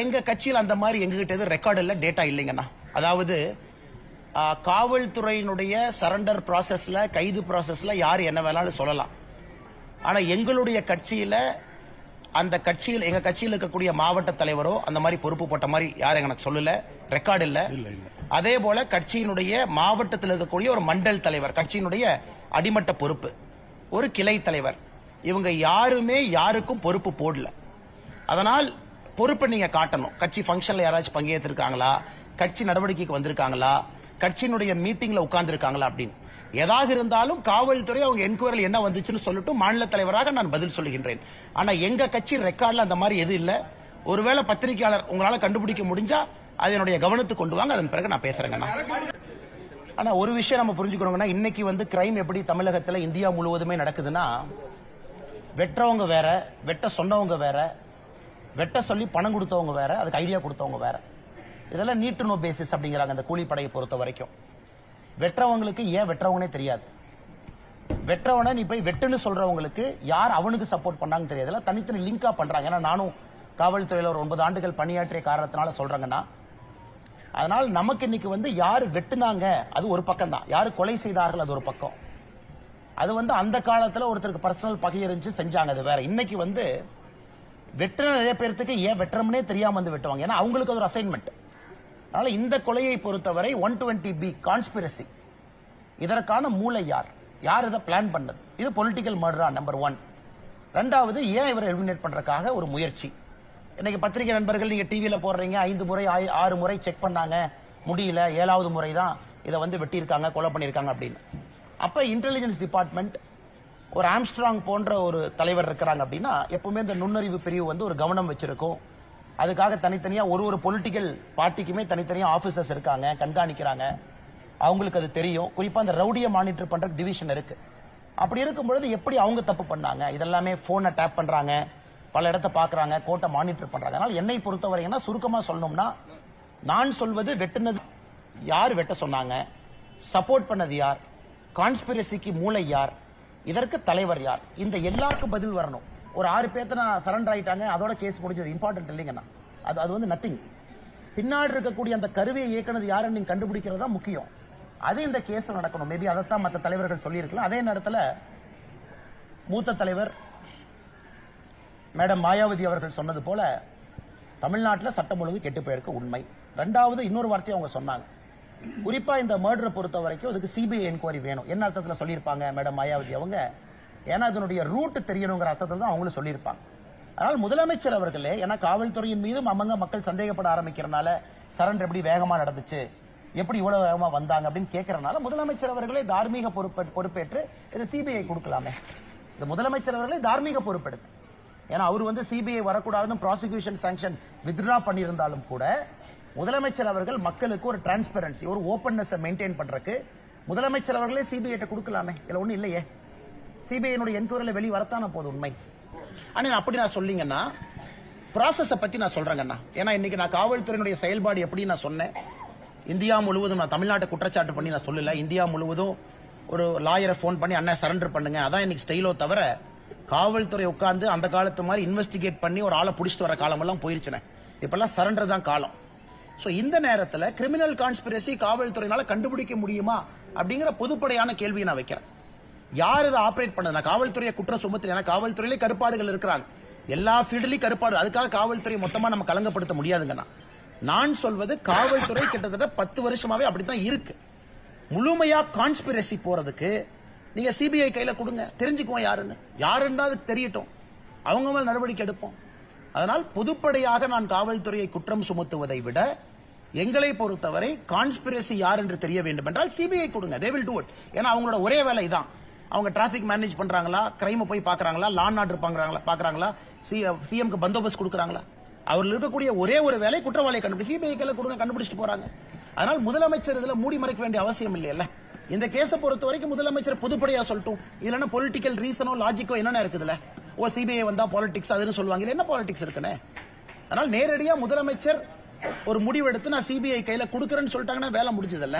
எங்க கட்சியில் அந்த மாதிரி எங்ககிட்ட எதுவும் ரெக்கார்டு இல்ல டேட்டா இல்லைங்கண்ணா. அதாவது காவல்துறையினுடைய சரண்டர் ப்ராசஸ்ல கைது ப்ராசஸ்ல யார் என்ன வேணாலும் சொல்லலாம். ஆனா எங்களுடைய கட்சியில அந்த கட்சியில் எங்க கட்சியில் இருக்கக்கூடிய மாவட்ட தலைவரோ அந்த மாதிரி பொறுப்பு போட்ட மாதிரி யாரும் எனக்கு சொல்லல. ரெக்கார்டு இல்ல. அதே போல கட்சியினுடைய மாவட்டத்தில் இருக்கக்கூடிய ஒரு மண்டல் தலைவர் கட்சியினுடைய அடிமட்ட பொறுப்பு. ஒரு கிளை தலைவர். இவங்க யாருமே யாருக்கும் பொறுப்பு போடல. அதனால் பொறுப்பை நீங்க காட்டணும். கட்சி ஃபங்க்ஷன்ல யாராச்சும் பங்கேற்றிருக்காங்களா? கட்சி நடவடிக்கைக்கு வந்திருக்காங்களா? கட்சியினுடைய மீட்டிங்ல உட்கார்ந்துருக்காங்களா அப்படின்னு. எதாக இருந்தாலும் காவல்துறை அவங்க என்கொயரில் என்ன வந்துச்சுன்னு சொல்லிட்டு மாநில தலைவராக நான் பதில் சொல்லுகின்றேன். ஆனா எங்க கட்சி ரெக்கார்ட்ல அந்த மாதிரி எதுவும் இல்ல. ஒருவேளை பத்திரிகையாளர் உங்களால கண்டுபிடிக்க முடிஞ்சா அதனுடைய கவனத்துக்கு கொண்டு வாங்க. அதன் பிறகு நான் பேசுறேங்கண்ணா ஆனா ஒரு விஷயம் நம்ம புரிஞ்சுக்கணுங்கன்னா இன்னைக்கு வந்து கிரைம் எப்படி தமிழகத்துல இந்தியா முழுவதுமே நடக்குதுன்னா வெட்டுறவங்க வேற வெட்ட சொன்னவங்க வேற வெட்ட சொல்லி பணம் கொடுத்தவங்க வேற அதுக்கு ஐடியா கொடுத்தவங்க வேற. இதெல்லாம் நீட்டு நோ பேசிஸ் அப்படிங்கிறாங்க அந்த கூலிப்படையை பொறுத்த வரைக்கும். வெட்டுறவங்களுக்கு ஏன் வெட்டுறவனே தெரியாது. வெட்டுறவனை நீ போய் வெட்டுன்னு சொல்றவங்களுக்கு யார் அவனுக்கு சப்போர்ட் பண்ணாங்கன்னு தெரியாது. தனித்தனி லிங்கா பண்றாங்க. ஏன்னா நானும் காவல்துறையில ஒரு ஒன்பது ஆண்டுகள் பணியாற்றிய காரணத்தினால சொல்றாங்கன்னா அதனால் நமக்கு இன்னைக்கு வந்து யார் வெட்டுனாங்க அது ஒரு பக்கம் தான் யார் கொலை செய்தார்கள் அது ஒரு பக்கம். அது வந்து அந்த காலத்துல ஒருத்தருக்கு பர்சனல் பகை இருந்துச்சு செஞ்சாங்க அது வேற. இன்னைக்கு வந்து வெட்டுற நிறைய பேர்த்துக்கு ஏன் வெட்டுறோம்னே தெரியாம வந்து வெட்டுவாங்க. ஏன்னா அவங்களுக்கு அது ஒரு அசைன்மெண்ட் அதனால இந்த கொலையை பொறுத்தவரை ஒன் டுவெண்ட்டி பி கான்ஸ்பிரசி இதற்கான மூளை யார்? யார் இதை பிளான் பண்ணது? இது பொலிட்டிக்கல் மர்டரா நம்பர் ஒன் ரெண்டாவது ஏன் இவரை எலிமினேட் பண்றதுக்காக ஒரு முயற்சி? இன்னைக்கு பத்திரிகை நண்பர்கள் நீங்க டிவியில போடுறீங்க ஐந்து முறை ஆறு முறை செக் பண்ணாங்க. முடியல ஏழாவது முறை தான் இதை வந்து வெட்டியிருக்காங்க கொலை பண்ணியிருக்காங்க அப்படின்னு. அப்ப இன்டெலிஜென்ஸ் டிபார்ட்மெண்ட் ஒரு ஆம்ஸ்ட்ராங் போன்ற ஒரு தலைவர் இருக்கிறாங்க அப்படின்னா எப்பவுமே இந்த நுண்ணறிவு பிரிவு வந்து ஒரு கவனம் வச்சிருக்கும். அதுக்காக தனித்தனியா ஒரு ஒரு பொலிட்டிக்கல் பார்ட்டிக்குமே தனித்தனியா ஆபீசர்ஸ் இருக்காங்க கண்காணிக்கிறாங்க. அவங்களுக்கு அது தெரியும். குறிப்பா அந்த ரவுடியை மானிட்டர் பண்ற டிவிஷன் இருக்கு. அப்படி இருக்கும் பொழுது எப்படி அவங்க தப்பு பண்ணாங்க? இதெல்லாமே போனை டேப் பண்றாங்க. பல இடத்த பாக்குறாங்க கோட்டை மானிட்டர் பண்றாங்க. அதனால என்னை பொறுத்தவரைங்கன்னா சுருக்கமா சொல்லணும்னா நான் சொல்வது வெட்டுனது யார் வெட்ட சொன்னாங்க? சப்போர்ட் பண்ணது யார்? கான்ஸ்பிரசிக்கு மூளை யார்? இதற்கு தலைவர் யார்? இந்த எல்லாருக்கும் பதில் வரணும். ஒரு ஆறு பேர்த்த நான் சரண்டர் ஆயிட்டாங்க? அதோட கேஸ் முடிஞ்சது. இம்பார்ட்டன்ட் இல்லைங்கண்ணா அது அது வந்து நத்திங் பின்னாடி இருக்கக்கூடிய அந்த கருவியை இயக்குனது யாருன்னு நீங்க கண்டுபிடிக்கிறது தான் முக்கியம். அது இந்த கேஸ்ல நடக்கணும். மேபி அதைத்தான் மற்ற தலைவர்கள் சொல்லியிருக்கலாம். அதே நேரத்தில் மூத்த தலைவர் மேடம் மாயாவதி அவர்கள் சொன்னது போல தமிழ்நாட்டில் சட்டம் ஒழுங்கு கெட்டு போயிருக்க உண்மை. ரெண்டாவது இன்னொரு வார்த்தையை அவங்க சொன்னாங்க. குறிப்பா இந்த மர்டரை பொறுத்த வரைக்கும் அதுக்கு சிபிஐ என்கொயரி வேணும். என்ன அர்த்தத்துல சொல்லியிருப்பாங்க மேடம் மாயாவதி அவங்க? ஏன்னா அதனுடைய ரூட் தெரியணுங்கிற அர்த்தத்தில் தான் அவங்களும் சொல்லியிருப்பாங்க. அதனால் முதலமைச்சர் அவர்களே ஏன்னா காவல்துறையின் மீதும் அமங்க மக்கள் சந்தேகப்பட ஆரம்பிக்கிறனால சரண்டர் எப்படி வேகமா நடந்துச்சு எப்படி இவ்வளவு வேகமா வந்தாங்க அப்படின்னு கேட்கறனால முதலமைச்சர் அவர்களே தார்மீக பொறுப்பேற்று இது சிபிஐ கொடுக்கலாமே. இந்த முதலமைச்சர் அவர்களே தார்மீக பொறுப்பெடுத்து. ஏன்னா அவர் வந்து சிபிஐ வரக்கூடாதுன்னு ப்ராசிக்யூஷன் சாங்ஷன் வித்ரா பண்ணியிருந்தாலும் கூட முதலமைச்சர் அவர்கள் மக்களுக்கு ஒரு டிரான்ஸ்பரன்சி ஒரு ஓப்பன்னஸ் மெயின்டைன் பண்றதுக்கு முதலமைச்சர் அவர்களே சிபிஐ கொடுக்கலாமே. இதுல ஒண்ணு இல்லையே. சிபிஐனுடைய என்கொயரியில் வெளியே வரத்தான போது உண்மை. ஆனா நான் அப்படி நான் சொல்லிங்கன்னா ப்ராசஸ பத்தி நான் சொல்றேங்கண்ணா. ஏன்னா இன்னைக்கு நான் காவல்துறையினுடைய செயல்பாடு எப்படி நான் சொன்னேன். இந்தியா முழுவதும் நான் தமிழ்நாட்டை குற்றச்சாட்டு பண்ணி நான் சொல்லல. இந்தியா முழுவதும் ஒரு லாயரை ஃபோன் பண்ணி அண்ணா சரண்டர் பண்ணுங்க. அதான் இன்னைக்கு ஸ்டைலோ தவிர காவல்துறை உட்காந்து அந்த காலத்து மாதிரி இன்வெஸ்டிகேட் பண்ணி ஒரு ஆளை பிடிச்சிட்டு வர காலமெல்லாம் போயிருச்சுனே இப்பெல்லாம் சரண்டர் தான் காலம். சோ இந்த நேரத்துல கிரிமினல் கான்ஸ்பிரசி காவல்துறையினால கண்டுபிடிக்க முடியுமா? அப்படிங்கிற பொதுப்படையான கேள்வியை நான் வைக்கிறேன். யார் இதை ஆப்ரேட் பண்ணது? நான் காவல்துறையை குற்றம் சுமத்து ஏன்னா காவல்துறையிலே கருப்பாடுகள் இருக்கிறாங்க. எல்லா ஃபீல்ட்லயும் கருப்பாடு. அதுக்காக காவல்துறை மொத்தமா நம்ம கலங்கப்படுத்த முடியாதுங்கண்ணா நான் சொல்வது காவல்துறை கிட்டத்தட்ட பத்து வருஷமாவே அப்படித்தான் இருக்கு. முழுமையா கான்ஸ்பிரசி போறதுக்கு நீங்க சிபிஐ கையில கொடுங்க. தெரிஞ்சுக்குவோம் யாருன்னு. யாருன்னு அது அதுக்கு தெரியட்டும். அவங்க மேல நடவடிக்கை எடுப்போம். அதனால் பொதுப்படையாக நான் காவல்துறையை குற்றம் சுமத்துவதை விட எங்களை பொறுத்தவரை கான்ஸ்பிரசி யார் என்று தெரிய வேண்டும் என்றால் சிபிஐ கொடுங்க. தே வில் டூ இட் ஏன்னா அவங்களோட ஒரே வேலை இதான். அவங்க டிராபிக் மேனேஜ் பண்றாங்களா? கிரைம் போய் பாக்குறாங்களா லான் ஆர்டர் பாக்குறாங்களா பாக்குறாங்களா சிஎம்க்கு uh, பந்தோபஸ்த் கொடுக்குறாங்களா? அவர்கள் இருக்கக்கூடிய ஒரே ஒரு வேலை குற்றவாளியை கண்டுபிடிச்சு சிபிஐ கையில கொடுங்க கண்டுபிடிச்சிட்டு போறாங்க. அதனால் முதலமைச்சர் இதுல மூடி மறைக்க வேண்டிய அவசியம் இல்லையல்ல. இந்த கேஸை பொறுத்த வரைக்கும் முதலமைச்சர் பொதுப்படையா சொல்லட்டும். இல்லைன்னா பொலிட்டிக்கல் ரீசனோ லாஜிக்கோ என்னென்ன இருக்குதுல்ல ஓ சிபிஐ வந்தா பாலிடிக்ஸ் அதுன்னு சொல்லுவாங்க. என்ன பாலிடிக்ஸ் இருக்குன்னு? அதனால் நேரடியா முதலமைச்சர் ஒரு முடிவெடுத்து நான் சிபிஐ கையில கொடுக்கறேன்னு சொல்லிட்டாங்கன்னா வேலை முடிஞ்சதில்ல.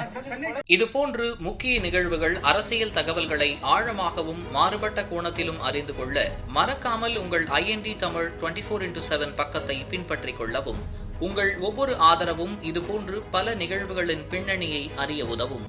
இதுபோன்று முக்கிய நிகழ்வுகள் அரசியல் தகவல்களை ஆழமாகவும் மாறுபட்ட கோணத்திலும் அறிந்து கொள்ள மறக்காமல் உங்கள் INT Tamil twenty four into seven பக்கத்தை பின்பற்றிக் கொள்ளவும். உங்கள் ஒவ்வொரு ஆதரவும் இதுபோன்று பல நிகழ்வுகளின் பின்னணியை அறிய உதவும்.